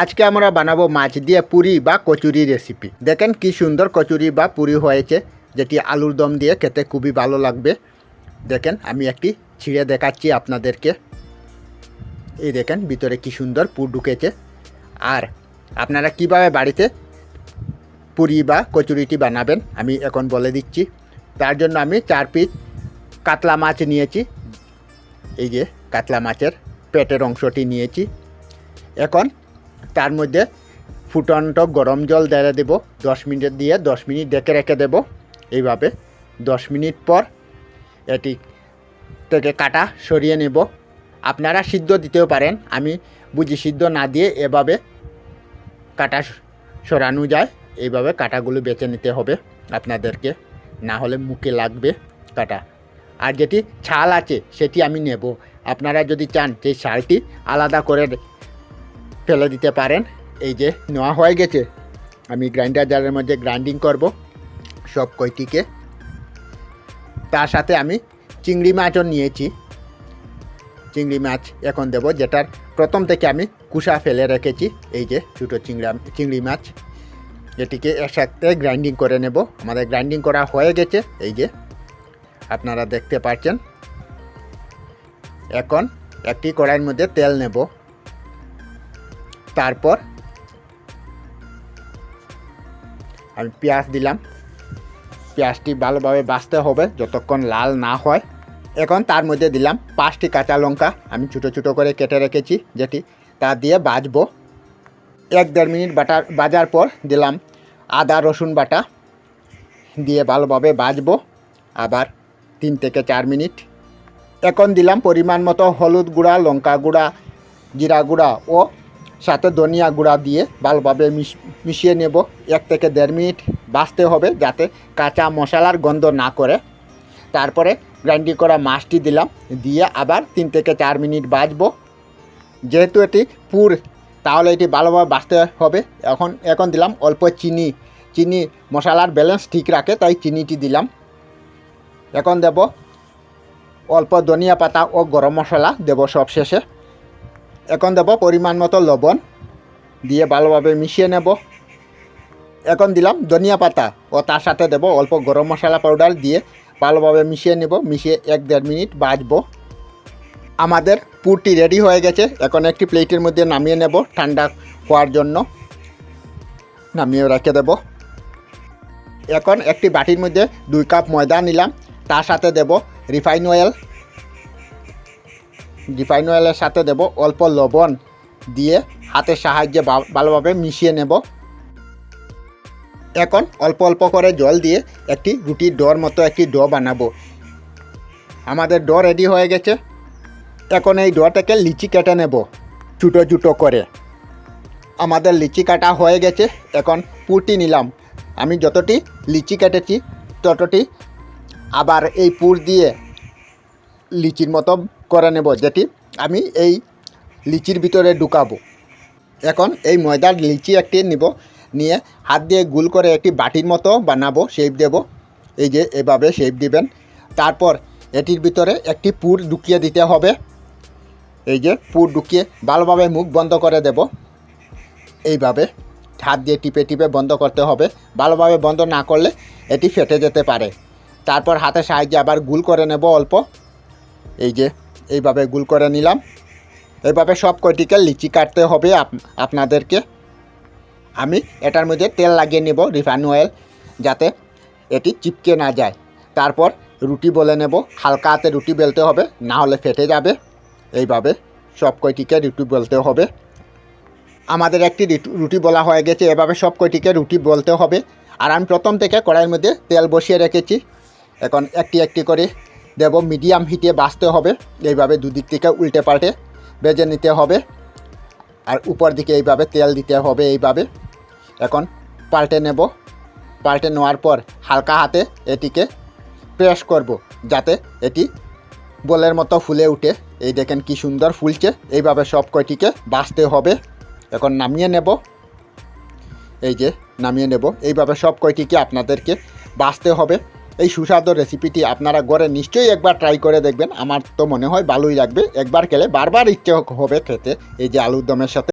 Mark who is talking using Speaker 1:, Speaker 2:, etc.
Speaker 1: আজকে আমরা বানাবো মাছ দিয়ে পুরি বা কচুরি রেসিপি দেখেন কি সুন্দর কচুরি বা পুরি হয়েছে, যেটি আলুর দম দিয়ে খেতে খুবই ভালো লাগবে। দেখেন, আমি একটি ছিঁড়ে দেখাচ্ছি আপনাদেরকে। এই দেখেন, ভিতরে কি সুন্দর পুর ঢুকেছে। আর আপনারা কীভাবে বাড়িতে পুরি বা কচুরিটি বানাবেন, আমি এখন বলে দিচ্ছি। তার জন্য আমি চার পিস কাতলা মাছ নিয়েছি। এই যে কাতলা মাছের পেটের অংশটি নিয়েছি। এখন তার মধ্যে ফুটন্ত গরম জল দিয়ে দেবো, দশ মিনিট দিয়ে দশ মিনিট ডেকে রেখে দেব। এইভাবে দশ মিনিট পর এটি থেকে কাটা সরিয়ে নেব। আপনারা সিদ্ধ দিতেও পারেন, আমি বুঝি সিদ্ধ না দিয়ে এভাবে কাটা সরানো যায়, এইভাবে কাটাগুলো বেছে নিতে হবে আপনাদেরকে, না হলে মুখে লাগবে কাটা। আর যেটি ছাল আছে, সেটি আমি নেব। আপনারা যদি চান, সেই ছালটি আলাদা করে ফেলে দিতে পারেন। এই যে নেওয়া হয়ে গেছে। আমি গ্রাইন্ডার জারের মধ্যে গ্রাইন্ডিং করব সব কয়টিকে তার সাথে আমি চিংড়ি মাছও নিয়েছি। চিংড়ি মাছ এখন দেব, যেটার প্রথম থেকে আমি কুসা ফেলে রেখেছি। এই যে ছোটো চিংড়া, চিংড়ি মাছ। এটিকে একসাথে গ্রাইন্ডিং করে নেব। আমাদের গ্রাইন্ডিং করা হয়ে গেছে। এই যে আপনারা দেখতে পাচ্ছেন। এখন একটি কড়াইয়ের মধ্যে তেল নেব। তারপর আমি পেঁয়াজ দিলাম। পেঁয়াজটি ভালোভাবে বাছতে হবে, যতক্ষণ লাল না হয়। এখন তার মধ্যে দিলাম পাঁচটি কাঁচা লঙ্কা। আমি ছোটো ছোটো করে কেটে রেখেছি, যেটি তা দিয়ে বাজবো এক দেড় মিনিট বাটার বাজার পর দিলাম আদা, রসুন বাটা। দিয়ে ভালোভাবে বাজবো আবার তিন থেকে চার মিনিট। এখন দিলাম পরিমাণ মতো হলুদ গুঁড়া, লঙ্কা গুঁড়া, জিরা গুঁড়া ও সাথে ধনিয়া গুঁড়া দিয়ে ভালোভাবে মিশ মিশিয়ে নেব। এক থেকে দেড় মিনিট বাছতে হবে যাতে কাঁচা মশলার গন্ধ না করে। তারপরে গ্রাইন্ডিং করা মাছটি দিলাম। দিয়ে আবার তিন থেকে চার মিনিট বাজবো যেহেতু এটি পুর, তাহলে এটি ভালোভাবে বাছতে হবে। এখন এখন দিলাম অল্প চিনি। চিনি মশলার ব্যালেন্স ঠিক রাখে, তাই চিনিটি দিলাম। এখন দেব অল্প ধনিয়া পাতা ও গরম মশলা দেব সব শেষে এখন দেব পরিমাণ মতো লবণ। দিয়ে ভালোভাবে মিশিয়ে নেব। এখন দিলাম ধনিয়া পাতা। ও তার সাথে দেব অল্প গরম মশলা পাউডার দিয়ে ভালোভাবে মিশিয়ে নেব। মিশিয়ে এক দেড় মিনিট বাজবো। আমাদের পুরটি রেডি হয়ে গেছে। এখন একটি প্লেটের মধ্যে নামিয়ে নেব ঠান্ডা হওয়ার জন্য। নামিয়ে রেখে দেব। এখন একটি বাটির মধ্যে দুই কাপ ময়দা নিলাম। তার সাথে দেব রিফাইন অয়েল রিফাইন অয়েলের সাথে দেব অল্প লবণ দিয়ে হাতের সাহায্যে ভালোভাবে মিশিয়ে নেব। এখন অল্প অল্প করে জল দিয়ে একটি রুটির ডোর মতো একটি ডো বানাবো। আমাদের ডো রেডি হয়ে গেছে। এখন এই ডোটাকে লিচি কেটে নেব, ছোটো ছোটো করে। আমাদের লিচি কাটা হয়ে গেছে, এখন পুরটি নিলাম। আমি যতটি লিচি কেটেছি, ততটি আবার এই পুর দিয়ে লিচির মতো করে নেব যেটি আমি এই লিচির ভিতরে ঢুকাবো। এখন এই ময়দার লিচি একটি নিব, নিয়ে হাত দিয়ে গুল করে একটি বাটির মতো বানাবো শেপ দেব। এই যে এভাবে শেপ দিবেন। তারপর এটির ভিতরে একটি পুর ঢুকিয়ে দিতে হবে। এই যে পুর ঢুকিয়ে ভালোভাবে মুখ বন্ধ করে দেব। এইভাবে হাত দিয়ে টিপে টিপে বন্ধ করতে হবে। ভালোভাবে বন্ধ না করলে এটি ফেটে যেতে পারে। তারপর হাতের সাহায্যে আবার গুল করে নেব অল্প। এই যে এইভাবে গুল করে নিলাম। এইভাবে সব কয়টিকে লিচি কাটতে হবে আপ- আপনাদেরকে। আমি এটার মধ্যে তেল লাগিয়ে নেব রিফাইন অয়েল, যাতে এটি চিপকে না যায়। তারপর রুটি বলে নেব, হালকা হাতে রুটি বেলতে হবে, না হলে ফেটে যাবে। এইভাবে সব কয়টিকে রুটি বলতে হবে। আমাদের একটি রুটি বলা হয়ে গেছে, এভাবে সব কয়টিকে রুটি বলতে হবে। আর আমি প্রথম থেকে কড়াইয়ের মধ্যে তেল বসিয়ে রেখেছি। এখন একটি একটি করে দেব মিডিয়াম হিটে বাঁচতে হবে। এইভাবে দুদিক থেকে উল্টে পাল্টে বেজে নিতে হবে। আর উপর দিকে এইভাবে তেল দিতে হবে এইভাবে। এখন পাল্টে নেব। পাল্টে নেওয়ার পর হালকা হাতে এটিকে প্রেস করব যাতে এটি বলের মতো ফুলে উঠে। এই দেখেন কি সুন্দর ফুলছে। এইভাবে সব কয়টিকে বাঁচতে হবে। এখন নামিয়ে নেব। এই যে নামিয়ে নেব। এইভাবে সব কয়টিকে আপনাদেরকে বাঁচতে হবে। এই সুস্বাদু রেসিপিটি আপনারা ঘরে নিশ্চয়ই একবার ট্রাই করে দেখবেন। আমার তো মনে হয় ভালোই লাগবে। একবার খেলে বারবার ইচ্ছে হবে খেতে। এই যে আলুর দমের সাথে